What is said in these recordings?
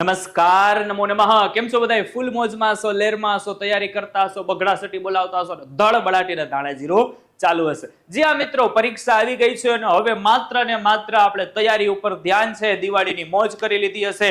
નમસ્કાર, નમો નમઃ. કેમ છો બધા ફૂલ મોજમાં છો લેરમાં છો તૈયારી કરતા છો બગડા સટી બોલાવતા છો ધળ બળાટીને દાણા જીરો. ચાલુ હશે. જી આ મિત્રો, પરીક્ષા આવી ગઈ છે અને હવે માત્ર ને માત્ર આપણે તૈયારી ઉપર ધ્યાન છે. દિવાળીની મોજ કરી લીધી હશે.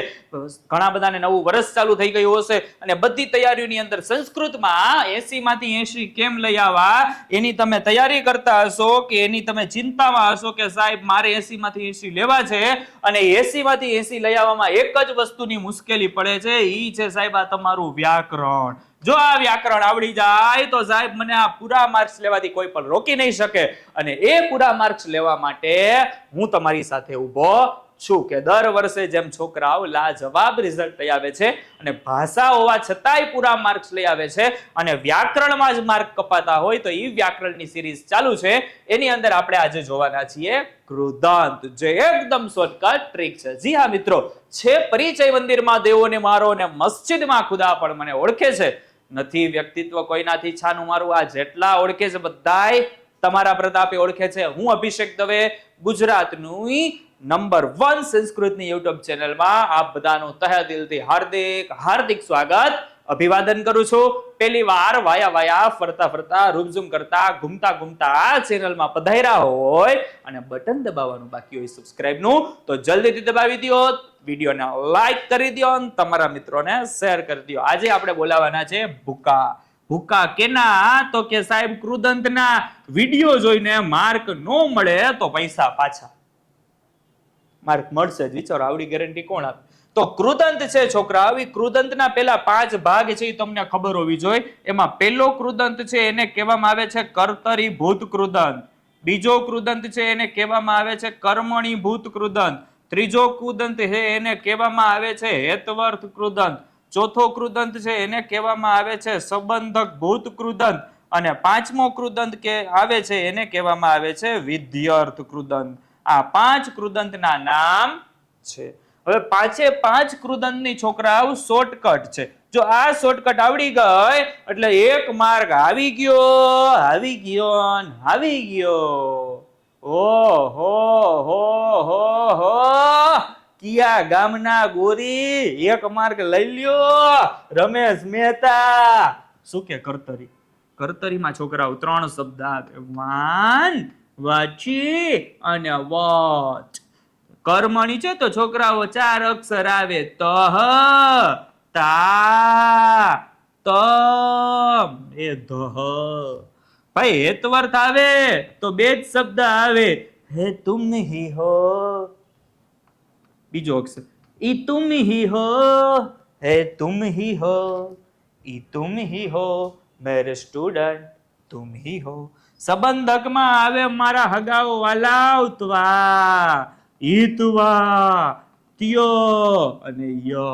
ઘણા બધાને નવું વર્ષ ચાલુ થઈ ગયું હશે અને બધી તૈયારીઓની અંદર સંસ્કૃતમાં એસી માંથી એસી કેમ લઈ આવવા એની તમે તૈયારી કરતા હશો કે એની તમે ચિંતામાં હશો કે સાહેબ મારે એસી માંથી એસી લેવા છે અને એસી માંથી એસી લઈ આવવામાં એક જ વસ્તુની મુશ્કેલી પડે છે. એ છે સાહેબ આ તમારું વ્યાકરણ. જો આ વ્યાકરણ આવડી જાય તો સાહેબ મને આ પૂરા માર્ક્સ લેવાથી કોઈ પણ રોકી નહીં શકે. અને એ પૂરા માર્ક્સ લેવા માટે હું તમારી સાથે ઊભો છું કે દર વર્ષે જેમ છોકરાઓ લાજવાબ રિઝલ્ટ લઈ આવે છે અને ભાષા હોવા છતાંય પૂરા માર્ક્સ લઈ આવે છે અને વ્યાકરણમાં જ માર્ક કપાતા હોય તો એ વ્યાકરણની સિરીઝ ચાલુ છે. એની અંદર આપણે આજે જોવાના છીએ કૃદાંત જે એકદમ શોર્ટકટ ટ્રીક છે. જી હા મિત્રો, છે પરિચય મંદિરમાં દેવોને મારો અને મસ્જિદમાં ખુદા પણ મને ઓળખે છે. નથી વ્યક્તિત્વ કોઈનાથી છાનું મારું, આ જેટલા ઓળખે છે બધાય તમારા પ્રતાપે ઓળખે છે. હું અભિષેક દવે ગુજરાતનું નંબર વન સંસ્કૃતની યુટ્યુબ ચેનલમાં આપ બધાનું તહે દિલથી હાર્દિક હાર્દિક સ્વાગત. અભિવાદન કરું છું. પહેલી વાર વાયા વાયા, ફરતા ફરતા, રૂમઝૂમ કરતા, ઘૂમતા ઘૂમતા આ ચેનલમાં પધાર્યા હોય અને બટન દબાવવાનું બાકી હોય સબસ્ક્રાઇબનું, તો જલ્દીથી દબાવી દો, વિડીયોને લાઈક કરી દો અને તમારા મિત્રોને શેર કરી દો. આજે આપણે બોલાવાના છે ભૂકા. ભૂકા કેના? તો કે સાહેબ કૃદંતના વીડિયો જોઈને માર્ક ન મળે તો પૈસા પાછા. માર્ક મળશે જ. વિચારો, આવડી ગેરંટી કોણ આપે? તો કૃદંત છે છોકરા. આવી કૃદંતના પેલા પાંચ ભાગ છે એ તમને ખબર હોવી જોઈએ. એમાં પેલો કૃદંત છે એને કહેવામાં આવે છે કર્તરી ભૂત કૃદંત. બીજો કૃદંત છે એને કહેવામાં આવે છે કર્મણી ભૂત કૃદંત. ત્રીજો કૃદંત છે એને કહેવામાં આવે છે હેતવર્થ કૃદંત. ચોથો કૃદંત છે એને કહેવામાં આવે છે સંબંધક ભૂત કૃદંત. અને પાંચમો કૃદંત કે આવે છે એને કહેવામાં આવે છે વિધ્યર્થ કૃદંત. આ પાંચ કૃદંતના નામ છે. હવે પાંચે પાંચ કૃદંતની છોકરાઓ શોર્ટકટ છે. જો આ શોર્ટકટ આવડી ગઈ, એટલે એક માર્ગ આવી ગયો આવી ગયો આવી ગયો. ઓ હો હો હો. હો કિયા ગામના ગોરી એક માર્ગ લઈ લ્યો, રમેશ મહેતા. શું કે કર્તરી? કર્તરીમાં છોકરાઓ ત્રણ શબ્દ વાન વાચી અને વચ. કર્મણી છે તો છોકરાઓ ચાર અક્ષર આવે. તહ તા તમ એ ધહ ભાઈ હેતવર્થ આવે, તો બે જ શબ્દ આવે. હે તુમ હી હો. બીજો અક્ષર. ઈ તુમ હી હો. હે તુમ હી હો. ઈ તુમ હી હો. મેરે સ્ટુડન્ટ તુમ હી હો. સંબંધકમાં આવે મારા હગાઓ વાલાવતવા હિતવા ત્યો અને ય.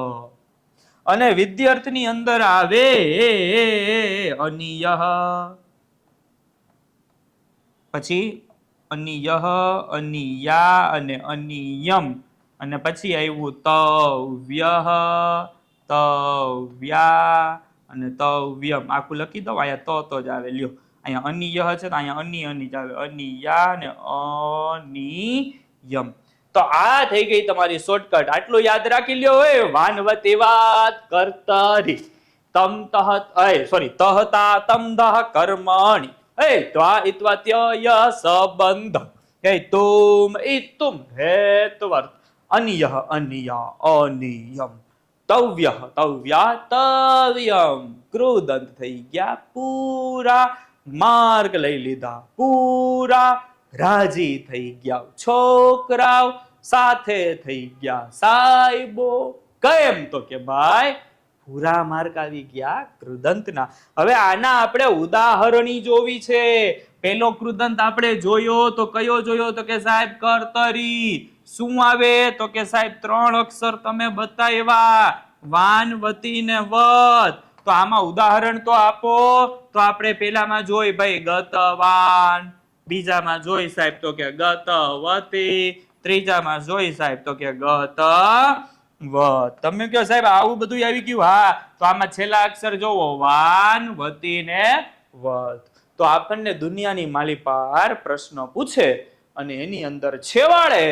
અને વિદ્યાર્થની અંદર આવે અનિયહ પછી અનિયહ અનિયા અને અનિયમ અને પછી આવ્યું તવ્યહ તવ્યા અને તવ્યમ. આખું લખી દઉં આયા તો તો જ આવે, લ્યો. અહીંયા અનિયહ છે તો અહીંયા અની અની જ અનિયા ને અનિયમ તો આ થઈ ગઈ તમારી શોર્ટકટ આટલું યાદ રાખી લ્યો હોય વાનવતી વાત કરતરી. તમ તહત, અય સોરી તહતા તમ દહ કર્મણી. એ ત્વા ઇત્વા ત્ય સંબંધ હે, તુમ ઇતુમ હેતવર્થ અનિયહ અનિયા અનિયમ. તવ્ય તવ્યા તવ્યમ ક્રોદંત થઈ ગયા પૂરા. માર્ગ લઈ લીધા. પૂરા રાજી થઈ ગયા. છોકરાઓ સાથે થઈ ગયા. સાહેબો કેમ તો કે ભાઈ, પૂરા માર્ગ આવી ગયા કૃદંતના. હવે આના આપણે ઉદાહરણી જોવી છે. પેલો કૃદંત આપણે જોયો તો કયો જોયો? તો કે સાહેબ, કરતરી. શું આવે? તો કે સાહેબ, ત્રણ અક્ષર તમે બતાવ્યા. વાન વતી ને વત તો આમાં ઉદાહરણ તો આપો. તો આપણે પેલામાં જોઈ ભાઈ, ગતવાન. બીજામાં જોઈ સાહેબ તો કે ગતવતી. ત્રીજામાં જોઈ સાહેબ તો કે ગત તમે કહો સાહેબ, આવું બધું આવી ગયું? હા. તો આમાં છેલ્લા અક્ષર જોવો. વાન વતી ને વત. તો આપણને દુનિયાની માલિપાર પ્રશ્ન પૂછે અને એની અંદર છેવાડે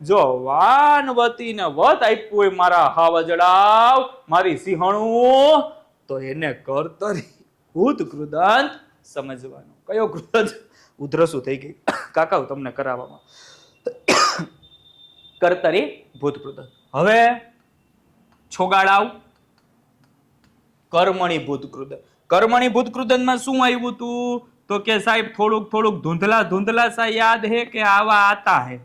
જો વાનવતી ને વત આપ્યું હોય મારા હાવજડાવ મારી સિંહણું, તો એને કરતરી ભૂત કૃદંત સમજવાનું. કયો કૃદંત? ઉધરસું થઈ ગઈ? કાકા તમને કરાવવામાં. કરતરી ભૂત કૃદંત. હવે છોગાડાવ. કર્મણી ભૂત કૃદંત. કર્મણી ભૂતકૃદનમાં શું આવ્યું તું તો કે સાહેબ, થોડુંક થોડુંક ધૂંધલા ધૂંધલા સા યાદ હે કે આવા આતા હે?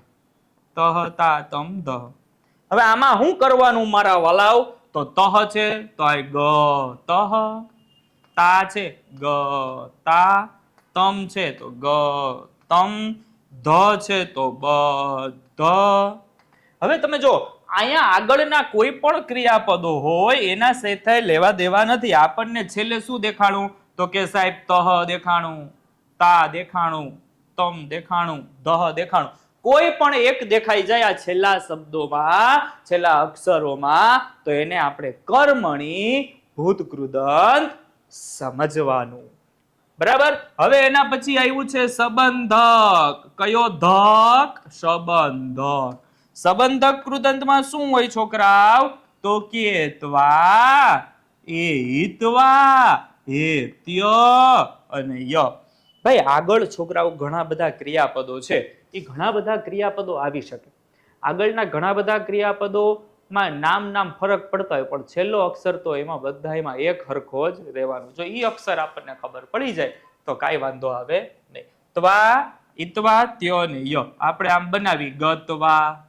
તહ તા તમ દહ. હવે આમાં શું કરવાનું મારા વલાવ? તો તહ છે તો ગ, તહ. તા છે, ગ, તા. તમ છે, તો ગ, તમ. ધ છે, તો બ, ધ. હવે તમે જો, અહીંયા આગળના કોઈ પણ ક્રિયાપદો હોય, એના સાથે લેવા દેવા નથી. આપણને છેલ્લે શું દેખાણું તો કે સાહેબ, તહ દેખાણું, તા દેખાણું, તમ દેખાણું, દહ દેખાણું. કોઈ પણ એક દેખાઈ જાય આ છેલ્લા શબ્દોમાં, છેલ્લા અક્ષરોમાં, તો એને આપણે કર્મણી ભૂતકૃદંત સમજવાનું. બરાબર? હવે એના પછી આવ્યું છે સંબંધક. કયો ધક? સંબંધક. સંબંધક કૃદંતમાં શું હોય છોકરાઓ તો કે ત્વા એ હિતવા હે ત્ય અને ય. ભાઈ, આગળ છોકરાઓ ઘણા બધા ક્રિયાપદો છે. એ ઘણા બધા ક્રિયાપદો આવી શકે. આગળના ઘણા બધા ક્રિયાપદોમાં નામ નામ ફરક પડતા હોય, પણ છેલ્લો અક્ષર તો એમાં બધા એમાં એક હરખો જ રહેવાનો. જો એ અક્ષર આપણને ખબર પડી જાય, તો કાંઈ વાંધો આવે નહીં. ત્વા ઇત્વા ત્ય ને ય. આપણે આમ બનાવી ગતવા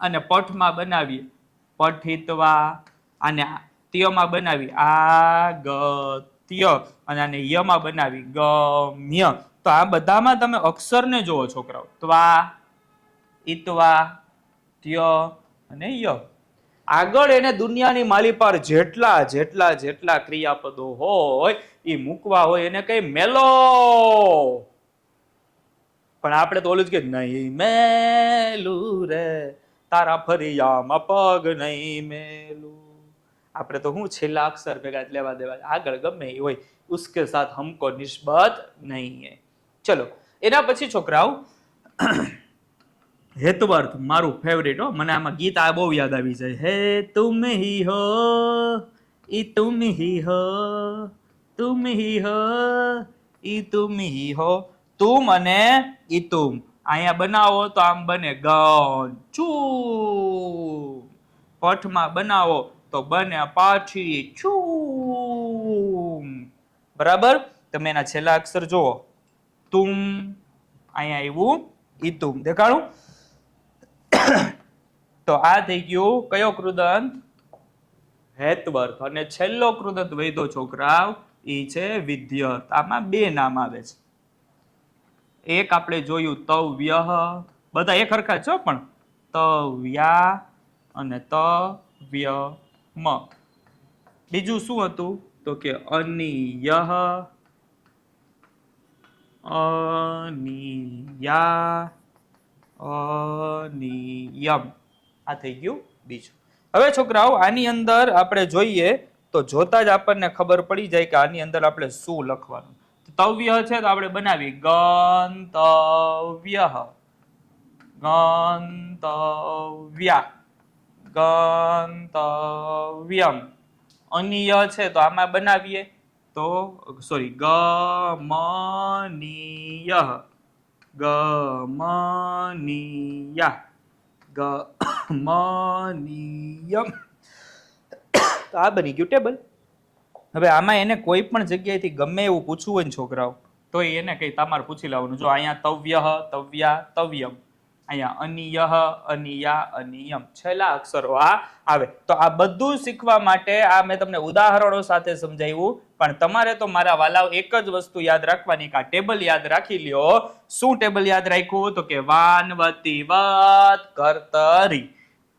અને પઠમાં બનાવીએ. પઠિતવા અને ત્યમાં બનાવી. આગત્ય અને આને યમાં બનાવી. ગમ્ય. તો આ બધામાં તમે અક્ષરને જુઓ છોકરાઓ. ત્વા ઇત્વા ત્ય અને ય. આગળ એને દુનિયાની માલી પર જેટલા જેટલા જેટલા ક્રિયાપદો હોય એ મૂકવા હોય એને કઈ મેલો. પણ આપણે તો ઓલું જ કે નહીં મેલું રે. તારા ફરિયામાં પગ નહીં મેલું આપણે તો હું છેલ્લા અક્ષર ભેગા લેવા દેવા આગળ ગમે એ હોય ઉસકે સાથ હમકો નિસ્બત નહીં હે. ચલો, એના પછી છોકરાઓ હેતુઅર્થ મારું ફેવરેટ હો. મને આમાં ગીત આ બહુ યાદ આવી જાય. હે તુમ હી હો, ઈ તુમ હી હો તુમ હી હો, ઈ તુમ હી હો તુમ અને ઈ તુમ અહીંયા બનાવો તો આમ બને ગન ચૂ. પઠમાં બનાવો તો બને પાછી છું બરાબર? તમે એના છેલ્લા અક્ષર જુઓ. તુમ. અહીંયા આવ્યું. ઈતુમ દેખાડું? તો આ થઈ ગયું કયો કૃદંત? હેતવર્થ. અને છેલ્લો કૃદંત વૈદો છોકરાવ. એ છે વિદ્યત આમાં બે નામ આવે છે. એક આપણે જોયું તવ્ય. બધા એક હરખા છો પણ. તવ્યા અને તવ્ય. મ. બીજું શું હતું? તો કે અનિયહ અનિયા. અનિયમ. આ થઈ ગયું બીજું. હવે છોકરાઓ, આની અંદર આપણે જોઈએ તો જોતા જ આપણને ખબર પડી જાય કે આની અંદર આપણે શું લખવાનું. તવ્ય છે તો આપણે બનાવી ગંતવ્ય. ગંતવ્યા. ગંતવ્યમ. અનિય છે, તો આમાં બનાવીએ તો સોરી ગમનીય. ગમનીયા. ગમનીયમ તો આ બની ગયું ટેબલ. હવે આમાં એને કોઈ પણ જગ્યાએથી ગમે એવું પૂછવું હોય ને છોકરાઓ, તો એને કઈ તમારે પૂછી લેવાનું જો અહીંયા તવ્ય, તવ્યા, તવ્યમ. અહીંયા અનિયહ અનિયા, અનિયમ છેલ્લા અક્ષરો આ આવે. તો આ બધું શીખવા માટે આ મેં તમને ઉદાહરણો સાથે સમજાવ્યું, પણ તમારે તો મારા વાલાઓ એક જ વસ્તુ યાદ રાખવાની કે આ ટેબલ યાદ રાખી લ્યો. શું ટેબલ યાદ રાખ્યું? તો કે વાનવતી વત કર્તરી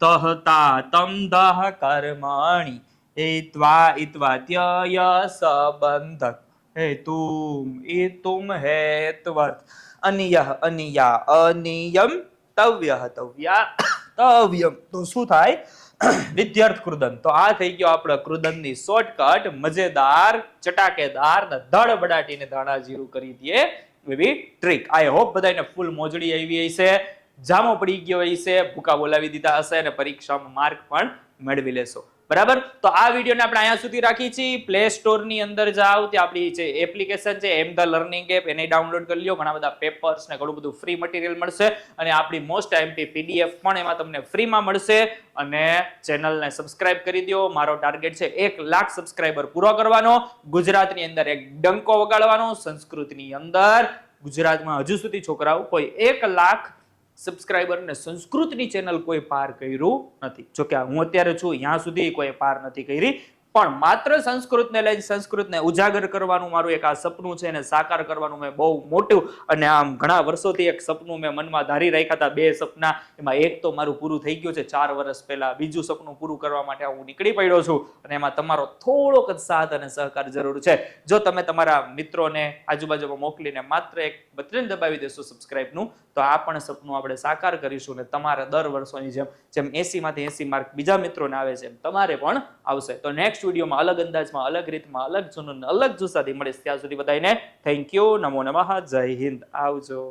તહતા તમ દહ કર્મણી એત્વા ઇત્વા ત્યય સંબંધક હે તુમ એ તુમ હેત્વર્થ અનિયહ, અનિયા, અનિયમ તવ્ય તવ્યા, તવ્યમ. તો શું થાય? વિદ્યાર્થ કૃદંત તો આ થઈ ગયો આપણો ની શોર્ટકટ મજેદાર, ચટાકેદાર ને ધડ બડાટીને ધાણા જીરું કરી દઈએ એવી ટ્રીક આઈ હોપ બધાને ફૂલ મોજડી આવી હશે, જામો પડી ગયો હશે, ભૂકા બોલાવી દીધા હશે અને પરીક્ષામાં માર્ક પણ મેળવી લેશો. બરાબર? તો આ વિડીયોને આપણે અહીંયા સુધી રાખી છીએ પ્લે સ્ટોરની અંદર જાઓ, ત્યાં આપણી જે એપ્લિકેશન છે, એમ ધ લર્નિંગ એપ, એને ડાઉનલોડ કરી લો ઘણા બધા પેપર્સ ને ઘણું બધું ફ્રી મટીરિયલ મળશે. અને આપણી મોસ્ટ એમપી પીડીએફ પણ એમાં તમને ફ્રીમાં મળશે. અને ચેનલને સબસ્ક્રાઇબ કરી દો મારો ટાર્ગેટ છે એક લાખ સબસ્ક્રાઇબર પૂરો કરવાનો. ગુજરાતની અંદર એક ડંકો વગાડવાનો. સંસ્કૃતની અંદર ગુજરાતમાં હજુ સુધી છોકરાઓ કોઈ એક લાખ સબસ્ક્રાઇબર ને સંસ્કૃતની ચેનલ કોઈ પાર કર્યું નથી. જો કે હું અત્યારે છું ત્યાં સુધી કોઈ પાર નથી કરી. પણ માત્ર સંસ્કૃતને લઈને સંસ્કૃતને ઉજાગર કરવાનું મારું એક આ સપનું છે અને સાકાર કરવાનું મેં બહુ મોટું અને આમ ઘણા વર્ષોથી એક સપનું મેં મનમાં ધારી રાખ્યા હતા. બે સપના, એમાં એક તો મારું પૂરું થઈ ગયું છે ચાર વર્ષ પહેલા. બીજું સપનું પૂરું કરવા માટે હું નીકળી પડ્યો છું અને એમાં તમારો થોડોક જ સાથ અને સહકાર જરૂર છે. જો તમે તમારા મિત્રોને આજુબાજુમાં મોકલીને માત્ર એક બટન દબાવી દેશો સબસ્ક્રાઇબનું તો આ પણ સપનું આપણે સાકાર કરીશું ને તમારા દર વર્ષોની જેમ જેમ એસીમાંથી એસી માર્ક બીજા મિત્રોને આવે છે તમારે પણ આવશે. તો નેક્સ્ટ વિડીયોમાં અલગ અંદાજમાં, અલગ રીતમાં, અલગ જૂનું અલગ જુસ્સાથી મળીશ. ત્યાં સુધી બધાને થેન્ક યુ નમો નમઃ. જય હિન્દ. આવજો.